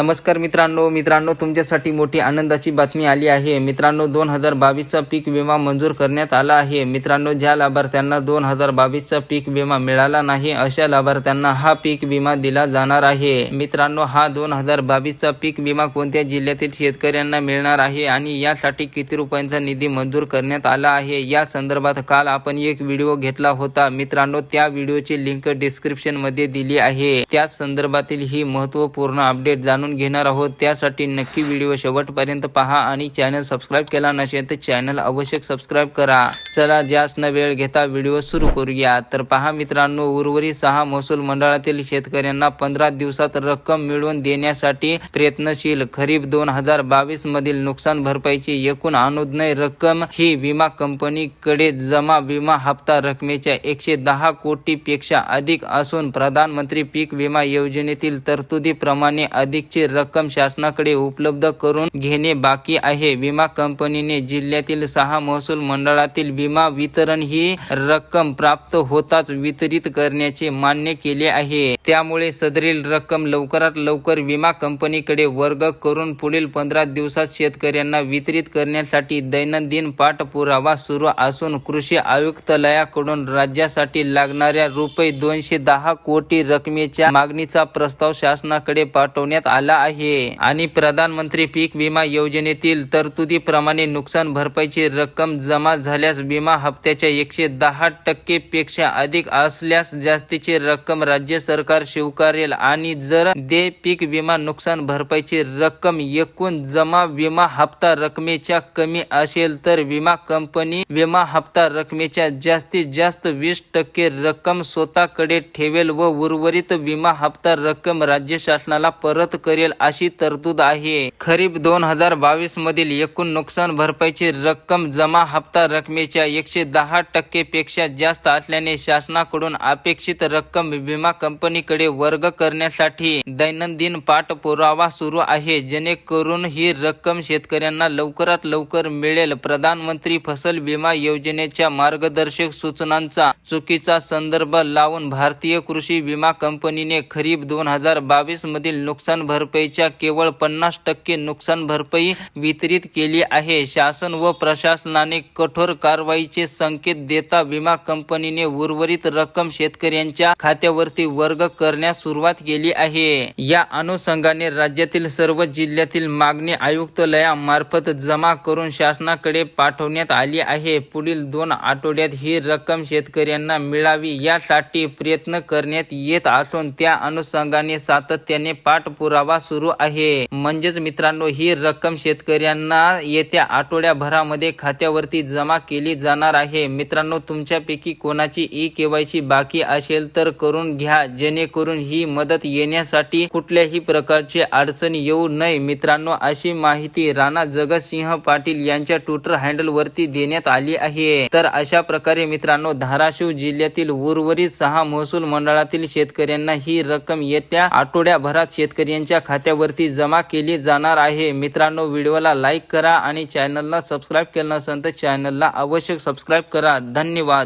नमस्कार मित्रांनो मित्रांनो तुमच्यासाठी मोठी आनंदाची बातमी आली आहे. मित्रांनो दोन हजार बावीसचा पीक विमा मंजूर करण्यात आला आहे. मित्रांनो ज्या लाभार्थ्यांना दोन हजार बावीसचा पीक विमा मिळाला नाही अशा लाभार्थ्यांना हा पीक विमा दिला जाणार आहे. मित्रांनो हा दोन हजार बावीसचा पीक विमा कोणत्या जिल्ह्यातील शेतकऱ्यांना मिळणार आहे आणि यासाठी किती रुपयांचा निधी मंजूर करण्यात आला आहे? या संदर्भात काल आपण एक व्हिडिओ घेतला होता. मित्रांनो त्या व्हिडिओची लिंक डिस्क्रिप्शनमध्ये दिली आहे. त्या संदर्भातील ही महत्त्वपूर्ण अपडेट जाणून घेणार आहोत. त्यासाठी नक्की व्हिडिओ शेवटपर्यंत पहा आणि चॅनल सबस्क्राईब केला नसेल तर चॅनल आवश्यक सबस्क्राईब करा. चला जास्त न वेळ घेता व्हिडिओ सुरू करूया. तर पहा मित्रांनो उर्वरित सहा महसूल मंडळातील शेतकऱ्यांना पंधरा दिवसात रक्कम मिळवून देण्यासाठी प्रयत्नशील खरीप दोन हजार बावीस मधील नुकसान भरपाईची एकूण अनुज्ञय रक्कम ही विमा कंपनीकडे जमा विमा हप्ता रकमेच्या एकशे दहा कोटी पेक्षा अधिक असून प्रधानमंत्री पीक विमा योजनेतील तरतुदीप्रमाणे अधिक ची रक्कम शासनाकडे उपलब्ध करून घेणे बाकी आहे. विमा कंपनीने जिल्ह्यातील सहा महसूल मंडळातील विमा वितरण ही रक्कम प्राप्त होताच वितरित करण्याचे मान्य केले आहे. त्यामुळे सदरील रक्कम लवकरात लवकर विमा कंपनीकडे वर्ग करून पुढील पंधरा दिवसात शेतकऱ्यांना वितरित करण्यासाठी दैनंदिन पाठपुरावा सुरू असून कृषी आयुक्तालयाकडून राज्यासाठी लागणाऱ्या रुपये दोनशे दहा कोटी रकमेच्या मागणीचा प्रस्ताव शासनाकडे पाठवण्यात आला आहे. आणि प्रधानमंत्री पीक विमा योजनेतील तरतुदीप्रमाणे नुकसान भरपाईची रक्कम जमा झाल्यास विमा हप्त्याच्या एकशे दहा टक्के पेक्षा अधिक असल्यास जास्तीची रक्कम राज्य सरकार स्वीकारेल आणि जर दे पीक विमा नुकसान भरपाईची रक्कम एकूण जमा विमा हप्ता रकमेच्या कमी असेल तर विमा कंपनी विमा हप्ता रकमेच्या जास्तीत जास्त वीस टक्के रक्कम स्वतःकडे ठेवेल व उर्वरित विमा हप्ता रक्कम राज्य शासनाला परत करेल अशी तरतूद आहे. खरीप दोन हजार बावीस मधील एकूण नुकसान भरपाईची रक्कम जमा हप्ता रकमेच्या एकशे दहा टक्के पेक्षा जास्त असल्याने शासनाकडून अपेक्षित रक्कम विमा कंपनी कंपनीकडे वर्ग करण्यासाठी दैनंदिन पाठपुरावा सुरू आहे जेणेकरून ही रक्कम शेतकऱ्यांना लवकरात लवकर मिळेल. प्रधानमंत्री फसल विमा योजनेच्या मार्गदर्शक सूचनांचा चुकीचा संदर्भ लावून भारतीय कृषी विमा कंपनीने खरीप दोन हजार बावीस मधील नुकसान भरपाईच्या केवळ पन्नास टक्के नुकसान भरपाई वितरित केली आहे. शासन व प्रशासनाने कठोर कारवाईचे संकेत देता विमा कंपनीने उर्वरित रक्कम शेतकऱ्यांच्या खात्यावरती वर्ग करण्यास सुरुवात केली आहे. या अनुषंगाने राज्यातील सर्व जिल्ह्यातील मागणी आयुक्तालयामार्फत जमा करून शासनाकडे पाठवण्यात आली आहे. पुढील दोन आठवड्यात ही रक्कम शेतकऱ्यांना मिळावी यासाठी प्रयत्न करण्यात येत असून त्या अनुषंगाने सातत्याने पाठपुरावा सुरू आहे. म्हणजेच मित्रांनो ही रक्कम शेतकऱ्यांना येत्या आठवड्याभरामध्ये खात्यावरती जमा केली जाणार आहे. मित्रांनो तुमच्यापैकी कोणाची ई केवायसी बाकी असेल तर करून घ्या जेणेकरून ही मदत येण्यासाठी कुठल्याही प्रकारची अडचण येऊ नये. मित्रांनो अशी माहिती राणा जगतसिंह पाटील यांच्या ट्विटर हँडल वरती देण्यात आली आहे. तर अशा प्रकारे मित्रांनो धाराशिव जिल्ह्यातील उर्वरित सहा महसूल मंडळातील शेतकऱ्यांना ही रक्कम येत्या आठवड्याभरात शेतकऱ्यांच्या खात्यावरती जमा केली जाणार आहे. मित्रांनो व्हिडिओला लाईक करा आणि चॅनलला सबस्क्राईब केलं नसेल तर चॅनलला आवश्यक सबस्क्राईब करा. धन्यवाद.